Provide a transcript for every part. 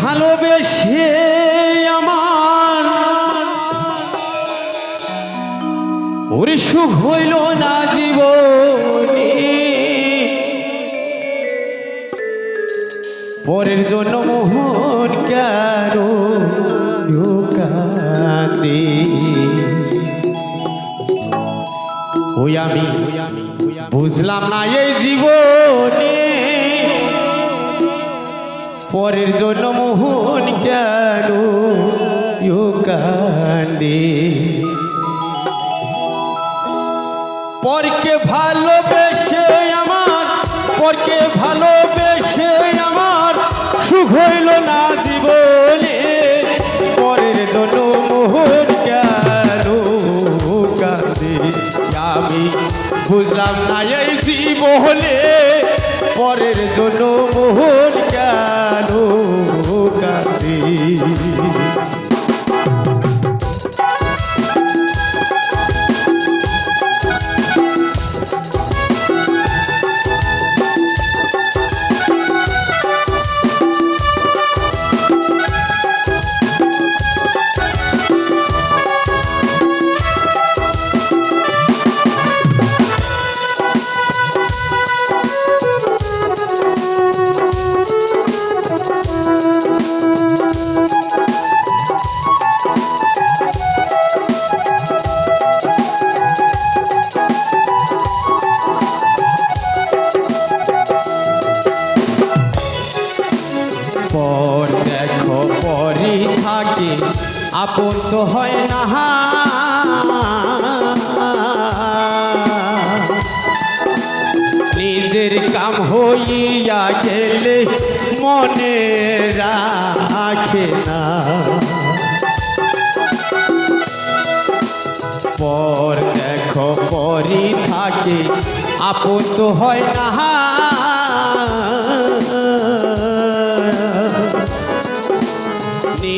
ভালোবেসে আমার। ওরে সুখ হইল না জীবনে। পরের জন্য মোহন কেন কাঁদে ওই আমি বুঝলাম না এই জীবনে। পরের জন্য মোহন কেন? কান্দে পরকে ভালোবেসে আমার, পরকে ভালোবেসে আমার, সুখ হইল না জীবনে। পরের জন্য মোহন কেন? কাঁদে আমি বুঝলাম না এই জীবনে। পরের জন্য মোহন কেন কাঁদে? দেখো পরই থাকে, আপন তো হয় না। নিজের কাম হইয়া গেলে মনে রাখে না। পর দেখো পরই থাকে, আপন তো হয় না।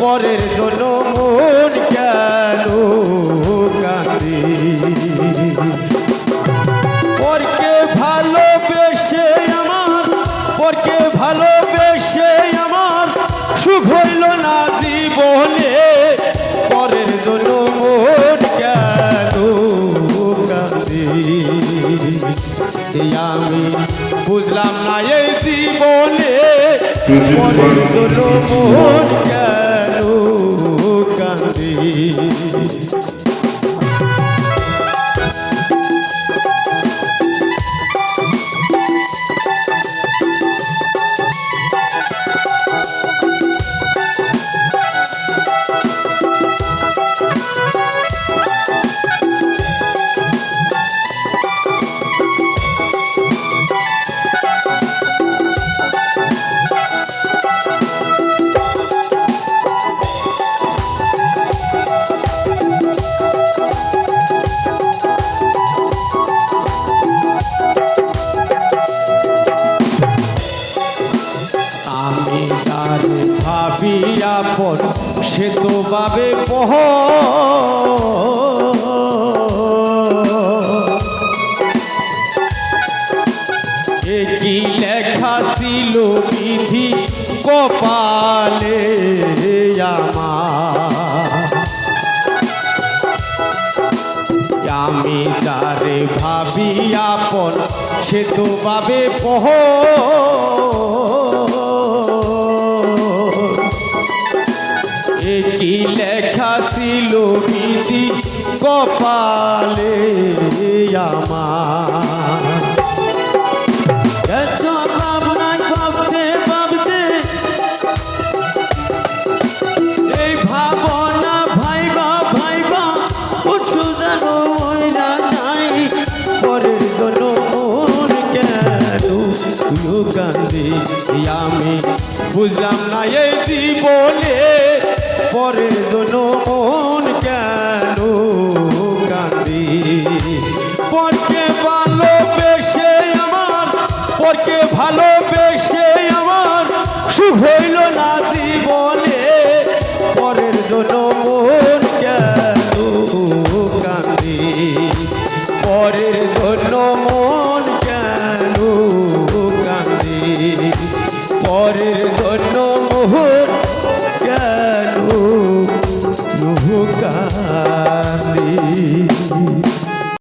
পরের জন্য মন কেন? বুঝলাম না এই জীবনে মন কেন কাঁদে? পর সে তো বাবে পহ। কি লেখা ছিল বিধি কপালে আমি তারে ভাবি আপন, সে তো পাবে পহ। ছিল বিধি কপালে আমার। তুইও কান্দি আমি বুঝলাম না এই জীবনে, পরের জন্য মন কেন কান্দি পরকে ভালোবেসে আমার, পরকে ভালোবেসে আমার, সুখ হইল না জীবনে, পরের জন্য পরের জন্য